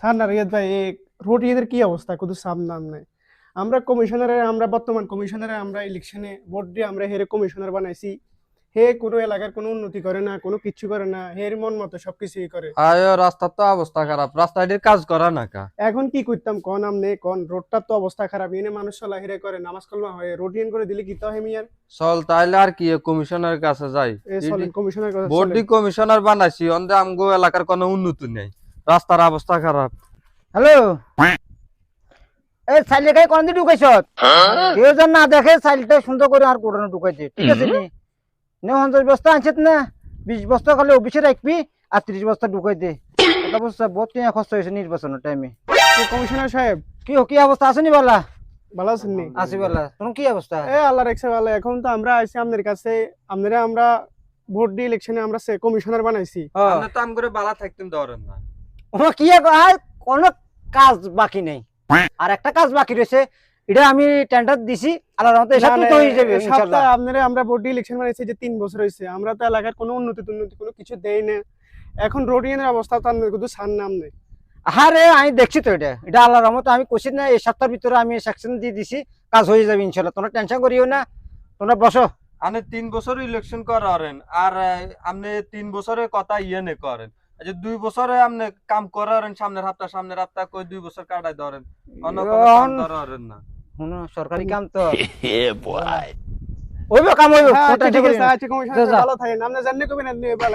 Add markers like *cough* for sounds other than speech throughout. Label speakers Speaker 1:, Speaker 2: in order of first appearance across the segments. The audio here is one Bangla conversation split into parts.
Speaker 1: স্যার না রিয়াদ ভাই এই রোড কি অবস্থা? কত সামনাম নাই। আমরা কমিশনারে আমরা বর্তমান কমিশনারে আমরা ইলেকশনে ভোট দিয়ে আমরা হেরে কমিশনার বানাইছি। হে কোনো এলাকার কোনো উন্নতি করে না কোনো কিচ্ছু করে না হের মন মতো সবকিছুই করে।
Speaker 2: আয় রাস্তার তো অবস্থা খারাপ। রাস্তাটির কাজ করা না কা?
Speaker 1: এখন কি করতাম? কন আমনে কন রোডটার তো অবস্থা খারাপ। এনে মানুষ চলা হেরে করে নামাজ কলমা হয় রোড ইন করে দিলে কি তো হয় মিয়ার?
Speaker 2: চল তাইলে আর কি কমিশনের কাছে যাই।
Speaker 1: কমিশনার চলেন।
Speaker 2: দি কমিশনার বানাইছি আমগো এলাকার কোনো উন্নতি নেই। রাস্তার অবস্থা খারাপ।
Speaker 3: হ্যালো? এই সাইলে ঢুকাইছ কেউ যেন না দেখে সাইলটা সুন্দর করে আর কোটানো ঢুকাইছে। ঠিক আছে নি? নে পঞ্চাশ বস্তা আনছিস না? বিশ বস্তা খালি অফিসে রাখবি আর ত্রিশ বস্তা ঢুকাই দে। এটা বহুত টাকা খরচ হয়েছে নির্বাচনের টাইমে
Speaker 1: কমিশনার সাহেব।
Speaker 3: কি কি অবস্থা? আছে নি বলা?
Speaker 1: ভালো আছেন নি?
Speaker 3: আসি বলা। তোমার কি অবস্থা?
Speaker 1: এ আল্লাহ রেখছে ভালো। এখন তো আমরা আইছি আপনাদের কাছে। আপনারা আমরা ভোট দিয়ে ইলেকশনে আমরা সে কমিশনার বানাইছি।
Speaker 2: আপনি তো আমগরে বালা থাকতেন ধরেন না।
Speaker 3: ও কি আর কোনো কাজ বাকি নেই। আর একটা কাজ বাকি রয়েছে এটা আমি টেন্ডার দিছি আল্লাহর রহমতে এসব তো হয়ে যাবে ইনশাআল্লাহ।
Speaker 1: আপনারা আমরা ভোট দিয়ে ইলেকশন যে তিন বছর হয়েছে আমরা তো এলাকার কোনো উন্নতি উন্নতি কোনো কিছু দেই না। এখন রোড ইনের অবস্থা তো আপনাদের কিন্তু সার নাম নেই।
Speaker 3: আরে আমি দেখছি তো এটা। এটা আল্লাহর রহমতে আমি কইছি না এই সপ্তাহের ভিতরে আমি সেকশন দিয়ে দিছি কাজ হয়ে যাবে ইনশাআল্লাহ। তোমরা টেনশন করিও না তোমরা বসো।
Speaker 2: আপনি তিন বছর ইলেকশন করেন আর আপনি তিন বছরের কথা ইয়ে নে করেন। যে দুই বছরে আপনি কাম করেন সামনের হাপ্তাহ সামনের হাপ্তাহ কই দুই বছর কাটাই ধরেন। অন্য কোনো কাম ধরেন না।
Speaker 3: শুনো সরকারি কাম তো। *laughs* হইব কাম হইব
Speaker 1: হ্যাঁ,
Speaker 3: কোনো
Speaker 1: ঠিক আছে আচ্ছা কমিশনার
Speaker 3: যা, যা।
Speaker 1: ভালো থাকেন আপনি জানলে কবেন আপনি এবার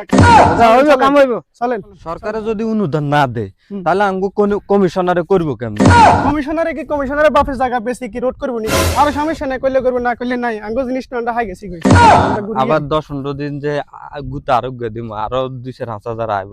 Speaker 3: যা, হইব কাম হইব।
Speaker 1: চলেন।
Speaker 2: সরকারে যদি অনুদান না দেয়। তাহলে আঙ্গু কমিশনারে করব কেমন?
Speaker 1: কমিশনারে কি কমিশনারের বাপের জায়গা বেশি কি রোড করব নি আর সমস্যা নাই করলে করব না করলে নাই। আঙ্গো জিনিস না হাই গেছি কই।
Speaker 2: আবার দশ পনেরো দিন যে গুতা আরোগ্য দিম আরও দুই চার হাজার আইব।